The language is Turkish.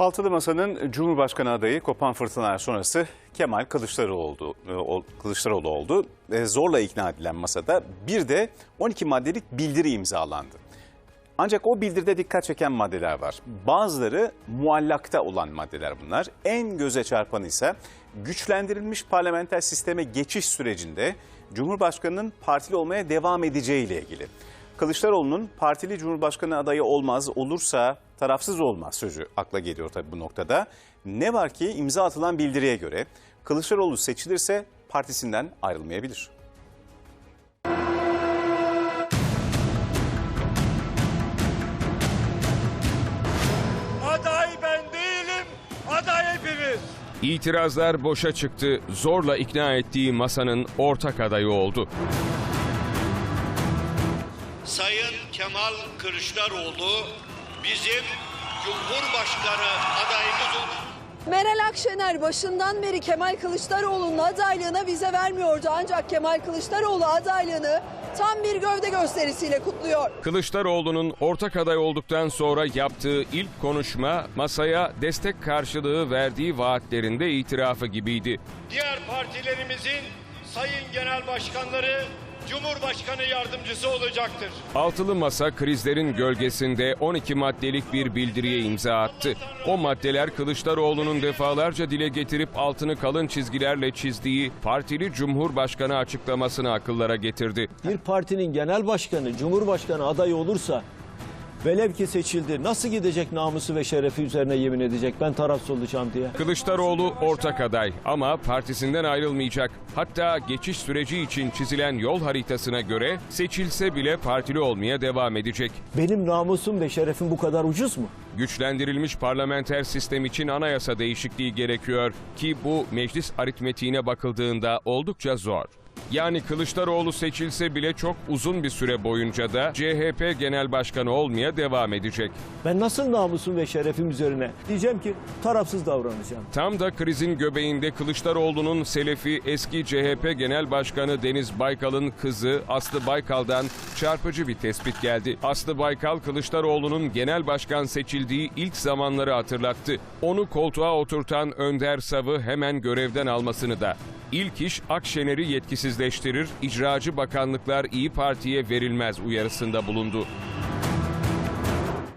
Altılı Masa'nın Cumhurbaşkanı adayı kopan fırtınalar sonrası Kemal Kılıçdaroğlu oldu. e, ol- Kılıçdaroğlu oldu. E, Zorla ikna edilen masada bir de 12 maddelik bildiri imzalandı. Ancak o bildiride dikkat çeken maddeler var. Bazıları muallakta olan maddeler bunlar. En göze çarpanı ise güçlendirilmiş parlamenter sisteme geçiş sürecinde Cumhurbaşkanı'nın partili olmaya devam edeceği ile ilgili. Kılıçdaroğlu'nun partili Cumhurbaşkanı adayı olmaz, olursa tarafsız olmaz sözü akla geliyor tabii bu noktada. Ne var ki imza atılan bildiriye göre Kılıçdaroğlu seçilirse partisinden ayrılmayabilir. Aday ben değilim, aday hepimiz. İtirazlar boşa çıktı. Zorla ikna ettiği masanın ortak adayı oldu. Sayın Kemal Kılıçdaroğlu bizim Cumhurbaşkanı adayımız olur. Meral Akşener başından beri Kemal Kılıçdaroğlu'nun adaylığına vize vermiyordu. Ancak Kemal Kılıçdaroğlu adaylığını tam bir gövde gösterisiyle kutluyor. Kılıçdaroğlu'nun ortak aday olduktan sonra yaptığı ilk konuşma masaya destek karşılığı verdiği vaatlerinde itirafı gibiydi. Diğer partilerimizin sayın genel başkanları Cumhurbaşkanı yardımcısı olacaktır. Altılı Masa krizlerin gölgesinde 12 maddelik bir bildiriye imza attı. O maddeler Kılıçdaroğlu'nun defalarca dile getirip altını kalın çizgilerle çizdiği partili Cumhurbaşkanı açıklamasını akıllara getirdi. bir partinin genel başkanı, cumhurbaşkanı adayı olursa velev ki seçildi nasıl gidecek namusu ve şerefi üzerine yemin edecek ben tarafsız olacağım diye. Kılıçdaroğlu ortak aday ama partisinden ayrılmayacak. Hatta geçiş süreci için çizilen yol haritasına göre seçilse bile partili olmaya devam edecek. Benim namusum ve şerefim bu kadar ucuz mu? Güçlendirilmiş parlamenter sistem için anayasa değişikliği gerekiyor ki bu meclis aritmetiğine bakıldığında oldukça zor. Yani Kılıçdaroğlu seçilse bile çok uzun bir süre boyunca da CHP Genel Başkanı olmaya devam edecek. Ben nasıl namusum ve şerefim üzerine diyeceğim ki tarafsız davranacağım. Tam da krizin göbeğinde Kılıçdaroğlu'nun Selefi eski CHP Genel Başkanı Deniz Baykal'ın kızı Aslı Baykal'dan çarpıcı bir tespit geldi. Aslı Baykal Kılıçdaroğlu'nun genel başkan seçildiği ilk zamanları hatırlattı. Onu koltuğa oturtan Önder Sav'ı hemen görevden almasını da. İlk iş Akşener'i yetkisizleştirir, icracı bakanlıklar İyi Parti'ye verilmez uyarısında bulundu.